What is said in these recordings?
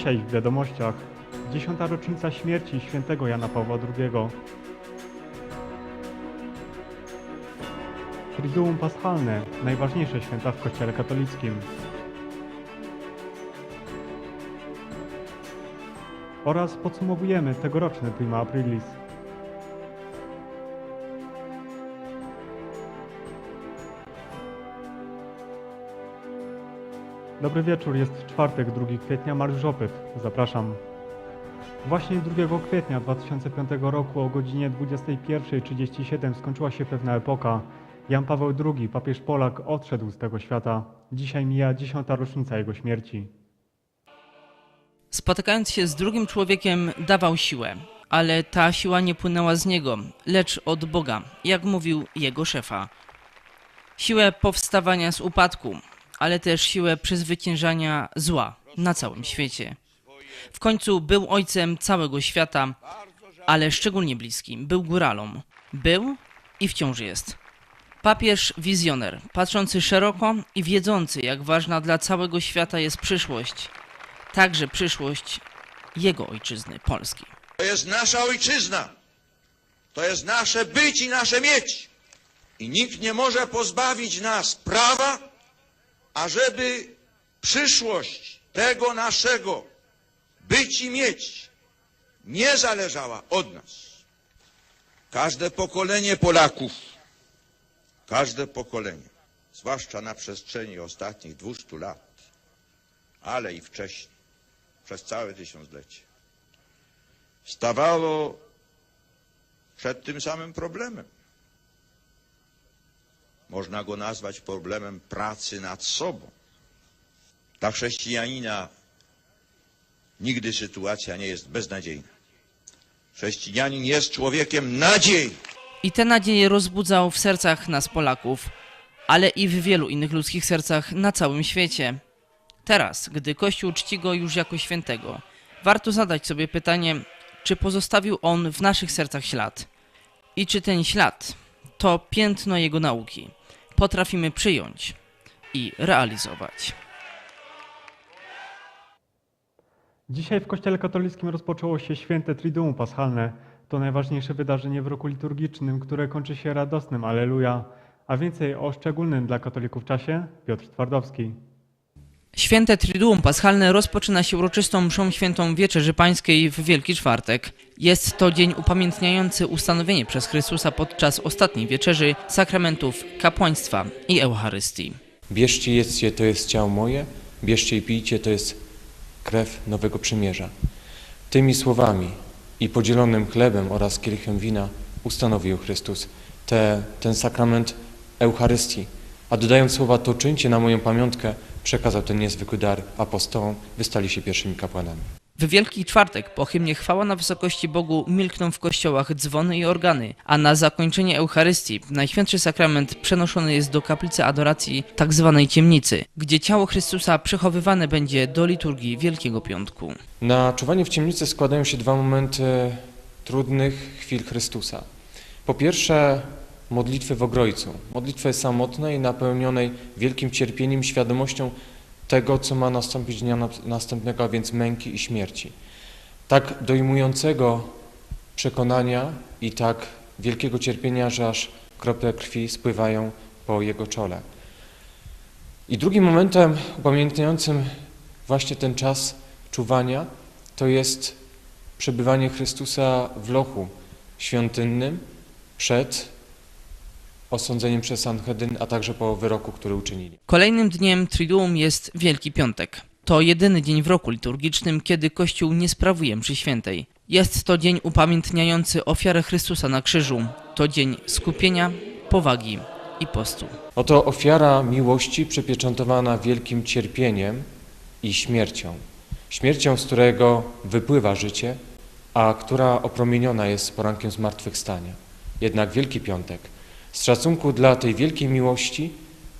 Dzisiaj w wiadomościach dziesiąta rocznica śmierci świętego Jana Pawła II. Triduum Paschalne, najważniejsze święta w Kościele katolickim. Oraz podsumowujemy tegoroczny Prima Aprilis. Dobry wieczór, jest czwartek, 2 kwietnia, Mariusz Żopyt. Zapraszam. Właśnie 2 kwietnia 2005 roku o godzinie 21.37 skończyła się pewna epoka. Jan Paweł II, papież Polak, odszedł z tego świata. Dzisiaj mija dziesiąta rocznica jego śmierci. Spotykając się z drugim człowiekiem, dawał siłę, ale ta siła nie płynęła z niego, lecz od Boga, jak mówił jego szefa. Siłę powstawania z upadku, ale też siłę przezwyciężania zła na całym świecie. W końcu był ojcem całego świata, ale szczególnie bliskim. Był góralą. Był i wciąż jest. Papież wizjoner, patrzący szeroko i wiedzący, jak ważna dla całego świata jest przyszłość, także przyszłość jego ojczyzny Polski. To jest nasza ojczyzna. To jest nasze być i nasze mieć. I nikt nie może pozbawić nas prawa, ażeby przyszłość tego naszego być i mieć nie zależała od nas. Każde pokolenie Polaków, każde pokolenie, zwłaszcza na przestrzeni ostatnich 200 lat, ale i wcześniej, przez całe tysiąclecie, stawało przed tym samym problemem. Można go nazwać problemem pracy nad sobą. Dla chrześcijanina nigdy sytuacja nie jest beznadziejna. Chrześcijanin jest człowiekiem nadziei. I te nadzieje rozbudzał w sercach nas Polaków, ale i w wielu innych ludzkich sercach na całym świecie. Teraz, gdy Kościół czci go już jako świętego, warto zadać sobie pytanie, czy pozostawił on w naszych sercach ślad? I czy ten ślad to piętno jego nauki potrafimy przyjąć i realizować? Dzisiaj w Kościele katolickim rozpoczęło się święte Triduum Paschalne. To najważniejsze wydarzenie w roku liturgicznym, które kończy się radosnym Alleluja. A więcej o szczególnym dla katolików czasie Piotr Twardowski. Święte Triduum Paschalne rozpoczyna się uroczystą mszą świętą Wieczerzy Pańskiej w Wielki Czwartek. Jest to dzień upamiętniający ustanowienie przez Chrystusa podczas ostatniej wieczerzy sakramentów kapłaństwa i Eucharystii. Bierzcie, jedzcie, to jest ciało moje, bierzcie i pijcie, to jest krew nowego przymierza. Tymi słowami i podzielonym chlebem oraz kielichem wina ustanowił Chrystus te, ten sakrament Eucharystii. A dodając słowa to czyńcie na moją pamiątkę, przekazał ten niezwykły dar apostołom, wystali się pierwszymi kapłanami. W Wielki Czwartek po hymnie Chwała na wysokości Bogu milkną w kościołach dzwony i organy, a na zakończenie Eucharystii Najświętszy Sakrament przenoszony jest do kaplicy adoracji tzw. ciemnicy, gdzie ciało Chrystusa przechowywane będzie do liturgii Wielkiego Piątku. Na czuwanie w ciemnicy składają się dwa momenty trudnych chwil Chrystusa. Po pierwsze, modlitwy w Ogrojcu, modlitwy samotnej, napełnionej wielkim cierpieniem, świadomością tego, co ma nastąpić dnia następnego, a więc męki i śmierci. Tak dojmującego przekonania i tak wielkiego cierpienia, że aż krople krwi spływają po jego czole. I drugim momentem upamiętniającym właśnie ten czas czuwania to jest przebywanie Chrystusa w lochu świątynnym przed osądzeniem przez Sanhedrin, a także po wyroku, który uczynili. Kolejnym dniem Triduum jest Wielki Piątek. To jedyny dzień w roku liturgicznym, kiedy Kościół nie sprawuje mszy świętej. Jest to dzień upamiętniający ofiarę Chrystusa na krzyżu. To dzień skupienia, powagi i postu. Oto ofiara miłości przypieczętowana wielkim cierpieniem i śmiercią. Śmiercią, z którego wypływa życie, a która opromieniona jest porankiem zmartwychwstania. Jednak Wielki Piątek, z szacunku dla tej wielkiej miłości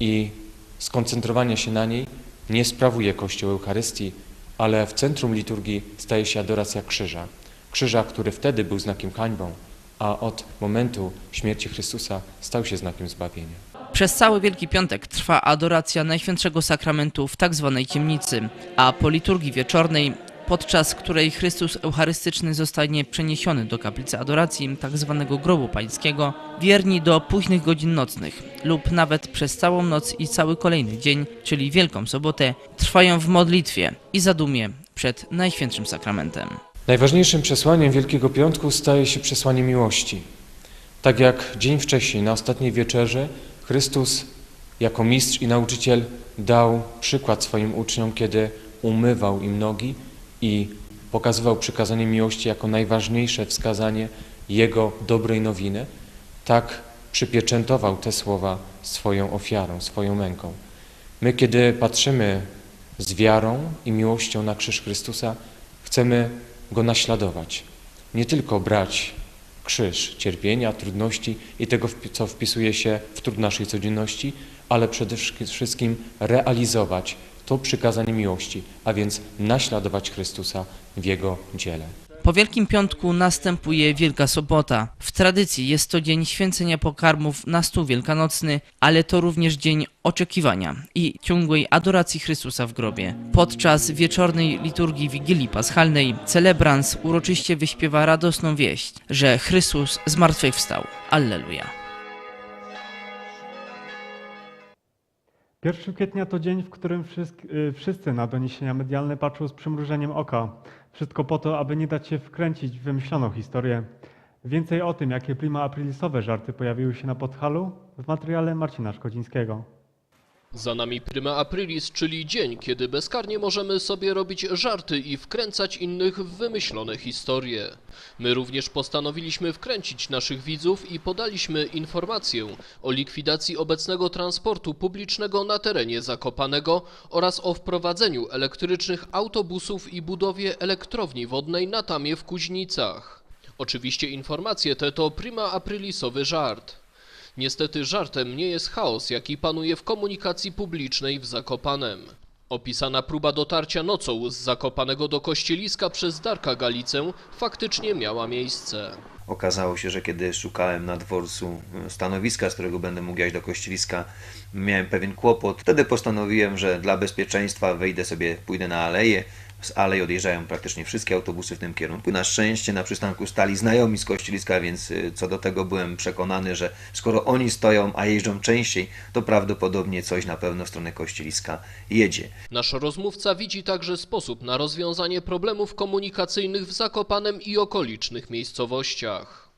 i skoncentrowania się na niej, nie sprawuje Kościół Eucharystii, ale w centrum liturgii staje się adoracja krzyża. Krzyża, który wtedy był znakiem hańbą, a od momentu śmierci Chrystusa stał się znakiem zbawienia. Przez cały Wielki Piątek trwa adoracja Najświętszego Sakramentu w tak zwanej ciemnicy, a po liturgii wieczornej podczas której Chrystus Eucharystyczny zostanie przeniesiony do kaplicy adoracji, tzw. grobu pańskiego, wierni do późnych godzin nocnych lub nawet przez całą noc i cały kolejny dzień, czyli Wielką Sobotę, trwają w modlitwie i zadumie przed Najświętszym Sakramentem. Najważniejszym przesłaniem Wielkiego Piątku staje się przesłanie miłości. Tak jak dzień wcześniej, na ostatniej wieczerze, Chrystus jako mistrz i nauczyciel dał przykład swoim uczniom, kiedy umywał im nogi i pokazywał przykazanie miłości jako najważniejsze wskazanie Jego dobrej nowiny, tak przypieczętował te słowa swoją ofiarą, swoją męką. My, kiedy patrzymy z wiarą i miłością na krzyż Chrystusa, chcemy Go naśladować. Nie tylko brać krzyż cierpienia, trudności i tego, co wpisuje się w trud naszej codzienności, ale przede wszystkim realizować to przykazanie miłości, a więc naśladować Chrystusa w Jego dziele. Po Wielkim Piątku następuje Wielka Sobota. W tradycji jest to dzień święcenia pokarmów na stół wielkanocny, ale to również dzień oczekiwania i ciągłej adoracji Chrystusa w grobie. Podczas wieczornej liturgii Wigilii Paschalnej celebrans uroczyście wyśpiewa radosną wieść, że Chrystus zmartwychwstał. Alleluja. 1 kwietnia to dzień, w którym wszyscy, y, wszyscy na doniesienia medialne patrzą z przymrużeniem oka. Wszystko po to, aby nie dać się wkręcić w wymyśloną historię. Więcej o tym, jakie prima aprilisowe żarty pojawiły się na Podhalu w materiale Marcina Szkodzińskiego. Za nami Prima Aprilis, czyli dzień, kiedy bezkarnie możemy sobie robić żarty i wkręcać innych w wymyślone historie. My również postanowiliśmy wkręcić naszych widzów i podaliśmy informację o likwidacji obecnego transportu publicznego na terenie Zakopanego oraz o wprowadzeniu elektrycznych autobusów i budowie elektrowni wodnej na Tamie w Kuźnicach. Oczywiście informacje te to Prima Aprilisowy żart. Niestety żartem nie jest chaos, jaki panuje w komunikacji publicznej w Zakopanem. Opisana próba dotarcia nocą z Zakopanego do Kościeliska przez Darka Galicę faktycznie miała miejsce. Okazało się, że kiedy szukałem na dworcu e, stanowiska, z którego będę mógł jechać do kościeliska, miałem pewien kłopot. Wtedy postanowiłem, że dla bezpieczeństwa wejdę sobie, pójdę na aleję. Z alei odjeżdżają praktycznie wszystkie autobusy w tym kierunku. Na szczęście na przystanku stali znajomi z kościeliska, więc y, co do tego byłem przekonany, że skoro oni stoją, a jeżdżą częściej, to prawdopodobnie coś na pewno w stronę kościeliska jedzie. Nasz rozmówca widzi także sposób na rozwiązanie problemów komunikacyjnych w Zakopanem i okolicznych miejscowościach.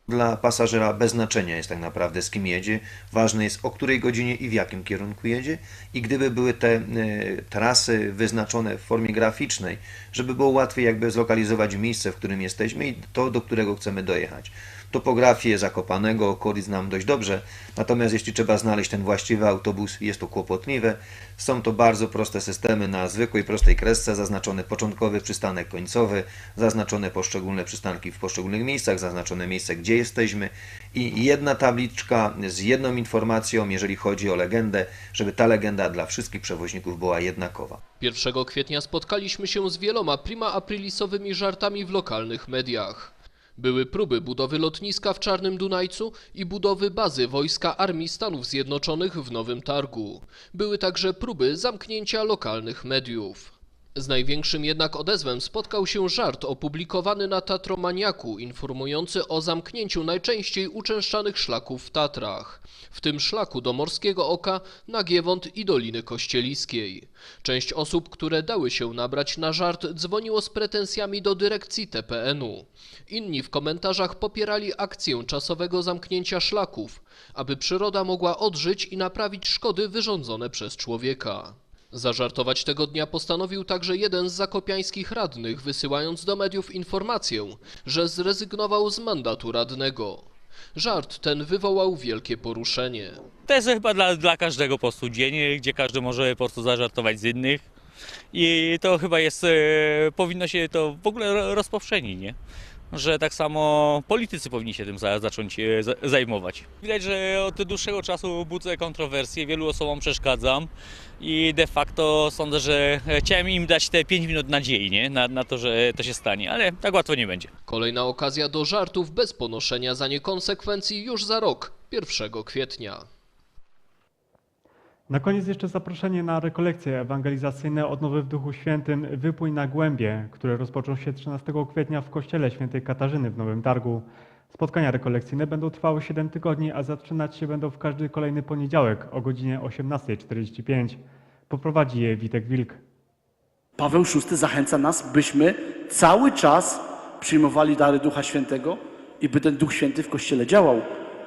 Dla pasażera bez znaczenia jest tak naprawdę z kim jedzie. Ważne jest o której godzinie i w jakim kierunku jedzie. I gdyby były te e, trasy wyznaczone w formie graficznej, żeby było łatwiej jakby zlokalizować miejsce, w którym jesteśmy i to, do którego chcemy dojechać. Topografię Zakopanego, okolic znam dość dobrze, natomiast jeśli trzeba znaleźć ten właściwy autobus, jest to kłopotliwe. Są to bardzo proste systemy na zwykłej, prostej kresce, zaznaczony początkowy przystanek końcowy, zaznaczone poszczególne przystanki w poszczególnych miejscach, zaznaczone miejsce, gdzie jesteśmy i jedna tabliczka z jedną informacją, jeżeli chodzi o legendę, żeby ta legenda dla wszystkich przewoźników była jednakowa. 1 kwietnia spotkaliśmy się z wieloma prima aprilisowymi żartami w lokalnych mediach. Były próby budowy lotniska w Czarnym Dunajcu i budowy bazy wojska Armii Stanów Zjednoczonych w Nowym Targu. Były także próby zamknięcia lokalnych mediów. Z największym jednak odezwem spotkał się żart opublikowany na Tatromaniaku, informujący o zamknięciu najczęściej uczęszczanych szlaków w Tatrach, w tym szlaku do Morskiego Oka, Nagiewąt i Doliny Kościeliskiej. Część osób, które dały się nabrać na żart, dzwoniło z pretensjami do dyrekcji TPN-u. Inni w komentarzach popierali akcję czasowego zamknięcia szlaków, aby przyroda mogła odżyć i naprawić szkody wyrządzone przez człowieka. Zażartować tego dnia postanowił także jeden z zakopiańskich radnych, wysyłając do mediów informację, że zrezygnował z mandatu radnego. Żart ten wywołał wielkie poruszenie. To jest chyba dla, dla każdego po prostu dzień, gdzie każdy może po prostu zażartować z innych. I to chyba jest, e, powinno się to w ogóle ro- rozpowszechnić, nie? Że tak samo politycy powinni się tym za, zacząć e, za, zajmować. Widać, że od dłuższego czasu budzę kontrowersje, wielu osobom przeszkadzam i de facto sądzę, że e, chciałem im dać te 5 minut nadziei, nie? Na, na to, że to się stanie, ale tak łatwo nie będzie. Kolejna okazja do żartów bez ponoszenia za nie konsekwencji już za rok, 1 kwietnia. Na koniec jeszcze zaproszenie na rekolekcje ewangelizacyjne Odnowy w Duchu Świętym Wypój na Głębie, które rozpoczną się 13 kwietnia w Kościele Świętej Katarzyny w Nowym Targu. Spotkania rekolekcyjne będą trwały 7 tygodni, a zaczynać się będą w każdy kolejny poniedziałek o godzinie 18.45. Poprowadzi je Witek Wilk. Paweł VI zachęca nas, byśmy cały czas przyjmowali dary Ducha Świętego i by ten Duch Święty w Kościele działał.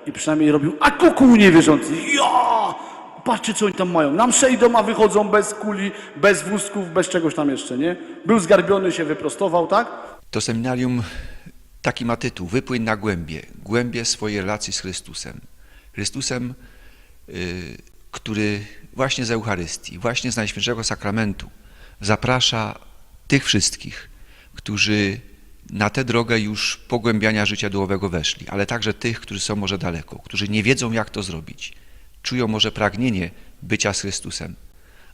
I przynajmniej robił a kuku niewierzących. Ja! Patrzcie, co oni tam mają. Nam msze idą, a wychodzą bez kuli, bez wózków, bez czegoś tam jeszcze, nie? Był zgarbiony, się wyprostował, tak? To seminarium taki ma tytuł Wypłyń na głębie, głębie swojej relacji z Chrystusem. Chrystusem, y, który właśnie z Eucharystii, właśnie z Najświętszego Sakramentu zaprasza tych wszystkich, którzy na tę drogę już pogłębiania życia duchowego weszli, ale także tych, którzy są może daleko, którzy nie wiedzą, jak to zrobić. Czują może pragnienie bycia z Chrystusem,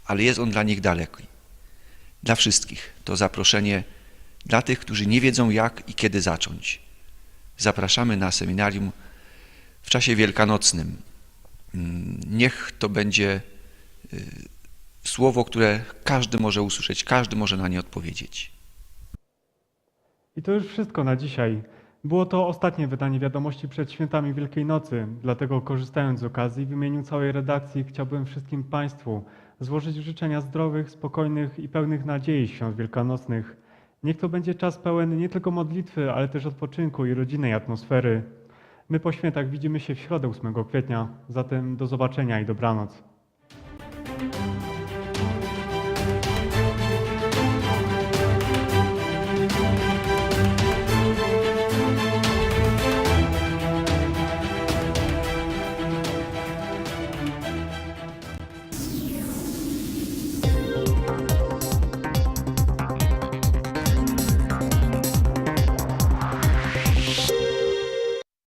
ale jest On dla nich daleki. Dla wszystkich to zaproszenie dla tych, którzy nie wiedzą jak i kiedy zacząć. Zapraszamy na seminarium w czasie wielkanocnym. Mm, Niech to będzie y, słowo, które każdy może usłyszeć, każdy może na nie odpowiedzieć. I to już wszystko na dzisiaj. Było to ostatnie wydanie wiadomości przed świętami Wielkiej Nocy, dlatego korzystając z okazji w imieniu całej redakcji chciałbym wszystkim Państwu złożyć życzenia zdrowych, spokojnych i pełnych nadziei świąt wielkanocnych. Niech to będzie czas pełen nie tylko modlitwy, ale też odpoczynku i rodzinnej atmosfery. My po świętach widzimy się w środę 8 kwietnia, zatem do zobaczenia i dobranoc.